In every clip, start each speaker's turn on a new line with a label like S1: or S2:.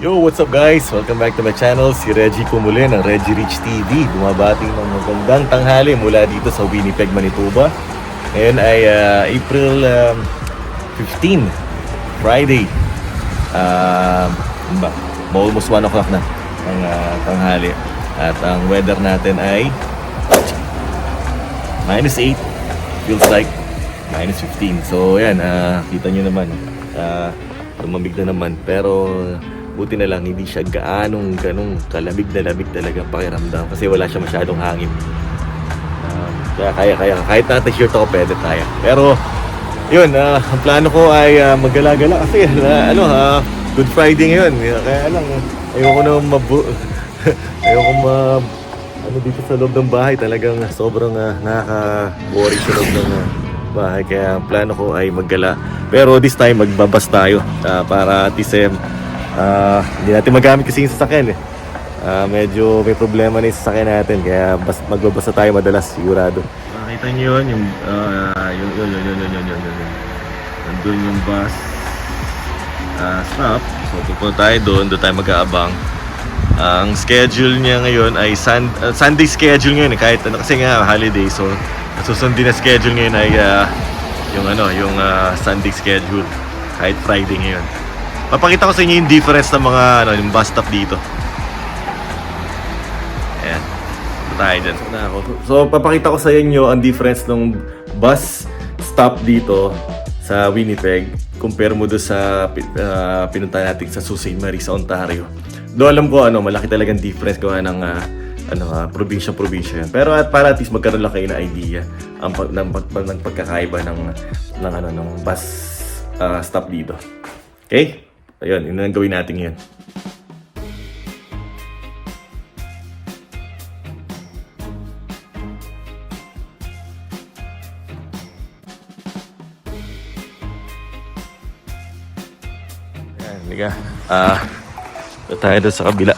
S1: Yo, what's up guys? Welcome back to my channel. Si Reggie Kumuli ng Reggie Rich TV. Bumabati ng magandang tanghali mula dito sa Winnipeg, Manitoba. Ngayon ay ah, April um, 15, Friday. Ba? Almost 1 o'clock na ang ah, tanghali. At ang weather natin ay minus 8. Feels like minus 15. So, yan. ah, kita nyo naman. ah, lumamig na naman. Pero, buti na lang, hindi siya gaanong ganong kalamig na lamig talaga pakiramdam. Kasi wala siya masyadong hangin. Um, kaya, kaya, kaya. Kahit na t-shirt ako, pwede tayo. Pero, yun, ah, ang plano ko ay ah, maggala-gala kasi ah, ano ha, Good Friday ngayon. Kaya lang, ayoko na mabu... ayoko ma... Ano dito sa loob ng bahay talagang sobrang uh, nakaka-boring sa loob ng ah, bahay. Kaya ang plano ko ay maggala. Pero this time magbabas tayo ah, para at least eh, ah, hindi natin magamit kasi yung sasakyan eh. Ah, medyo may problema na yung sasakyan natin kaya bas, magbabasa tayo madalas sigurado. Makita niyo yun, yung, ah, yun, yun, yun, yun, yun, yun, yun, yun. Nandun yung bus ah, stop. So pupunta tayo doon, doon tayo mag-aabang. Ang schedule niya ngayon ay sun, ah, Sunday schedule ngayon eh, kahit ano kasi nga holiday so susundin na schedule ngayon ay ah, yung ano, yung ah, Sunday schedule kahit Friday ngayon. Papakita ko sa inyo yung difference ng mga ano, yung bus stop dito. Ayan. Tayo dyan. Na. So, papakita ko sa inyo ang difference ng bus stop dito sa Winnipeg compare mo doon sa uh, pinunta natin sa Sault Ste. Marie sa Ontario. Do alam ko ano, malaki talagang difference gawa ng ah, ano uh, probinsya probinsya yan. Pero at para at least magkaroon lang kayo ng idea ang pag, ng, pag, ng pagkakaiba ng ng ano ng bus ah, stop dito. Okay? Ayun, yun ang gawin natin. Ayan, liga. Ah, uh, tayo doon sa kabila.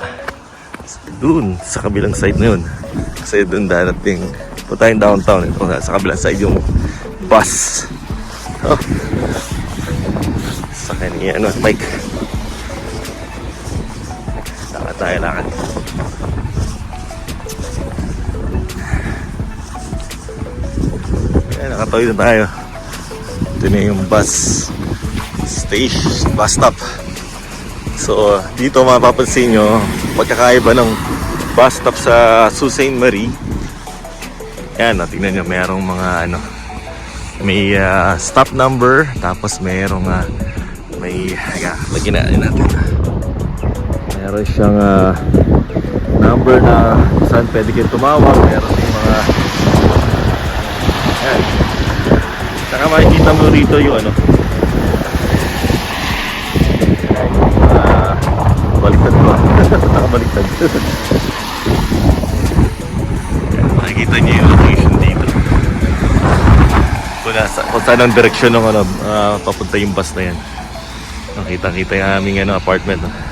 S1: Doon, sa kabilang side na yun. Kasi doon darating. Punta tayong downtown. Ito, sa kabilang side yung bus. Oh. Sa kanya, ano, bike. Tayo, lakad. Ayan, nakatoy na tayo. Ito na yung bus station, bus stop. So, dito mapapansin nyo, pagkakaiba ng bus stop sa Sault Ste. Marie. Yan, oh, tingnan nyo, merong mga ano, may ah, stop number, tapos merong ah, may, yeah, lagyan na natin. Meron siyang ah, number na saan pwede kayo tumawag, meron din mga, yan. Saka makikita mo rito yung ano, Ah, baliktad ko. Nakabaliktad. Makikita niyo yung location dito. Kung, nasa, kung saan ang direksyon ng ano, ah, papunta yung bus na yan. Nakita-kita yung aming ano, apartment. No?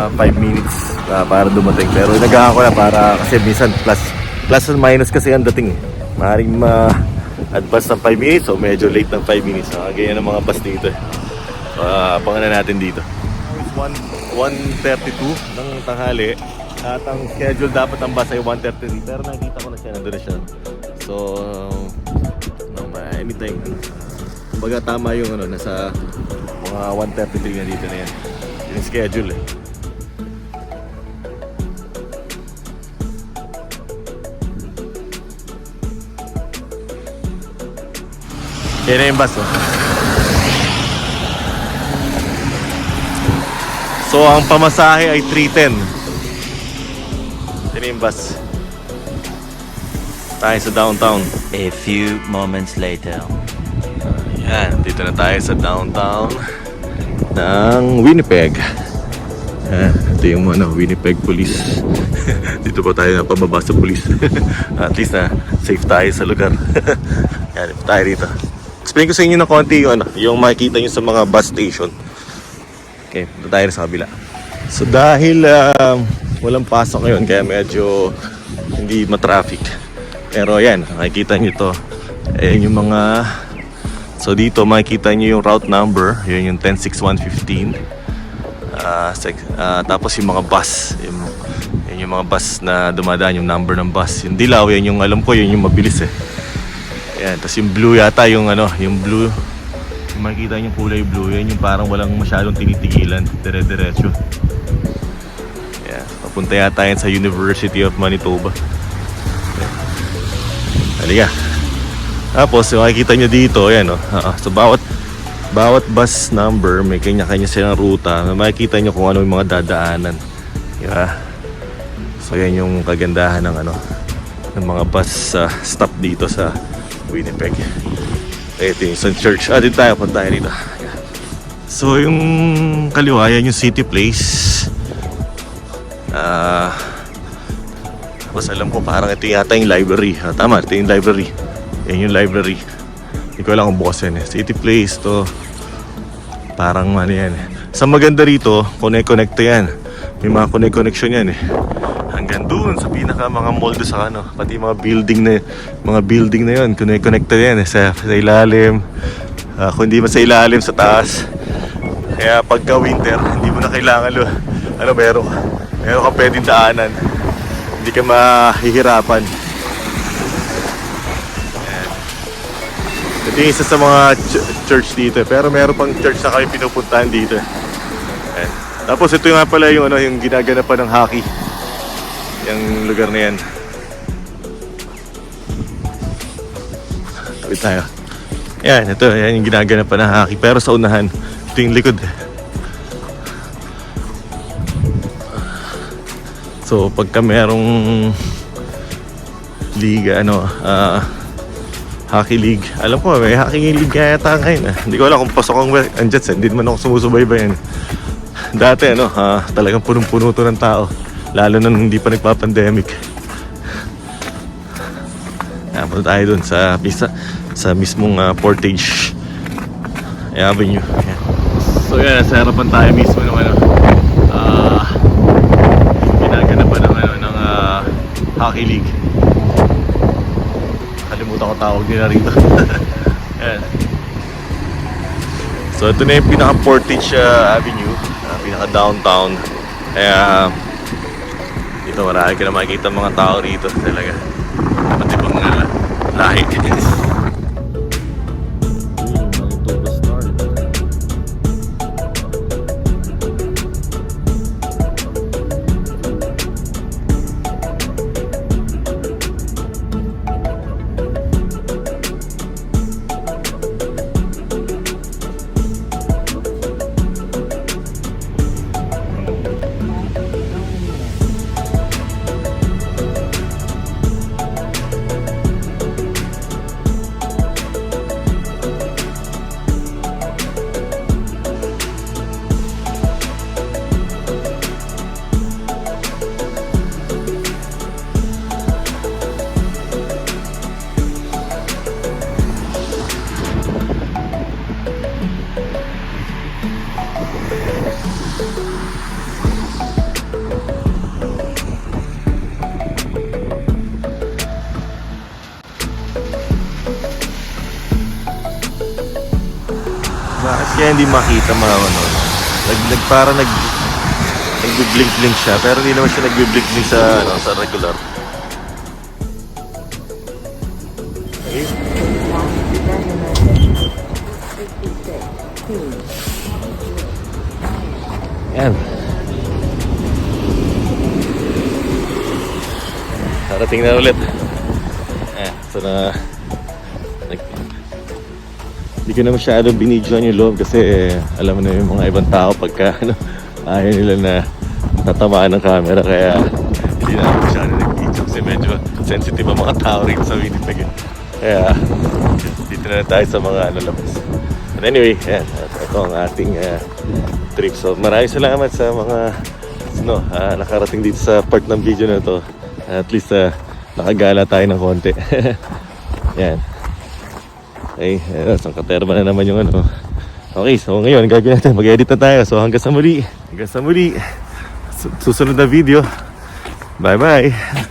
S1: Mga 5 minutes ah, para dumating. Pero nagahan ko na para kasi minsan plus, plus and minus kasi ang dating. Eh. Maaaring ma-advance ng 5 minutes o medyo late ng 5 minutes. Uh, ganyan ang mga bus dito. eh. Uh, abangan na natin dito. 1, 1.32 ng tanghali. At ang schedule dapat ang bus ay 1.33. Pero nakita ko na siya, nandun na siya. So, ma- anytime. Kumbaga tama yung ano, nasa mga 1.33 na dito na yan. Yun Yung schedule eh. Yan na yung bus oh. So ang pamasahe ay 310. Ito na yung bus. Tayo sa downtown.
S2: A few moments later.
S1: Yan, dito na tayo sa downtown ng Winnipeg. Yan, ito yung ano, Winnipeg Police. dito pa tayo napababa sa police. At least na safe tayo sa lugar. Yan, ito tayo dito. Explain ko sa inyo ng konti yung, ano, yung makikita nyo sa mga bus station. Okay, dito tayo sa kabila. So dahil um, walang pasok ngayon kaya medyo hindi matraffic. Pero yan, makikita nyo to. Ayan yung mga... So dito makikita nyo yung route number. Yun yung 10615. Ah, sec- ah, tapos yung mga bus, yung, yun yung mga bus na dumadaan, yung number ng bus. Yung dilaw, yan yung alam ko, yun yung mabilis eh. Yan, tapos yung blue yata yung ano, yung blue. Yung makikita yung kulay blue, yan yung parang walang masyadong tinitigilan, dire-diretso. Yan, papunta yata yan sa University of Manitoba. Halika. Tapos, yung makikita nyo dito, yan o. Oh, so, bawat bawat bus number, may kanya-kanya silang ruta. Makikita nyo kung ano yung mga dadaanan. Di ba? So, yan yung kagandahan ng ano ng mga bus ah, stop dito sa Winnipeg. Ito yung St. Church. Ah, dito tayo. Punta tayo dito. So, yung kaliwa, yan yung City Place. Ah... Tapos alam ko parang ito yata yung library. Ah, tama, ito yung library. Yan yung library. Hindi ko alam kung bukas yan eh. City Place to. Parang ano yan eh. Sa maganda rito, connect-connect yan. May mga connect-connection yan eh. Doon sa pinaka mga mall doon sa ano. Pati mga building na mga building na yun. Connect-connect to yan eh. Sa, sa ilalim. Ah, kung hindi man sa ilalim, sa taas. Kaya pagka winter, hindi mo na kailangan lo. Ano meron? Meron ka pwedeng daanan. Hindi ka mahihirapan. Ito yung isa sa mga ch- church dito. eh. Pero meron pang church na kami pinupuntahan dito. Ayan. Tapos ito nga pala yung, ano, yung ginaganapan ng hockey. Yung lugar na yan. Tapit tayo. Yan, ito. Yan yung ginaganapan ng hockey. Pero sa unahan, ito yung likod. eh. So pagka merong liga ano ah hockey league. Alam ko may hockey league kaya yata ngayon. ah. Hindi ko alam kung pasok ang ang Jets. eh. Hindi naman ako sumusubaybayan. Dati ano, ah, talagang punong-puno to ng tao. Lalo na nung hindi pa nagpa-pandemic. Yan, punta tayo dun sa, sa, sa mismong ah, Portage Avenue. Yan. So yan, nasa harapan tayo mismo ng ano, ah, ginaganapan ng ano ng ah, hockey league. Kalimutan ko tawag nila rito. Ayan. So ito na yung pinaka Portage ah, Avenue, ah, pinaka downtown. Kaya dito marami ka na makikita mga tao rito talaga. Pati pang uh, lahi. hindi makita mga ano? Nag, nag para nag nagbi-blink-blink siya pero hindi naman siya nagbi-blink-blink sa ano, sa regular. Okay. Yan. Darating na ulit. Eh, so na hindi ko na masyadong binidyoan yung loob kasi eh, alam mo na yung mga ibang tao pagka ano, ayaw nila na tatamaan ng camera kaya hindi na ako masyado nag-video kasi medyo sensitive ang mga tao rito sa Winnipeg. eh. Kaya dito na tayo sa mga ano labas. But anyway, yan, ito ang ating ah, trip. So maraming salamat sa mga ano, ah, nakarating dito sa part ng video na to. At least ah, nakagala tayo ng konti. yan. Okay, eh, isang katerma na naman yung ano. Okay, so ngayon gagawin natin, mag-edit na tayo. So hanggang sa muli, hanggang sa muli. Su- Susunod na video. Bye-bye.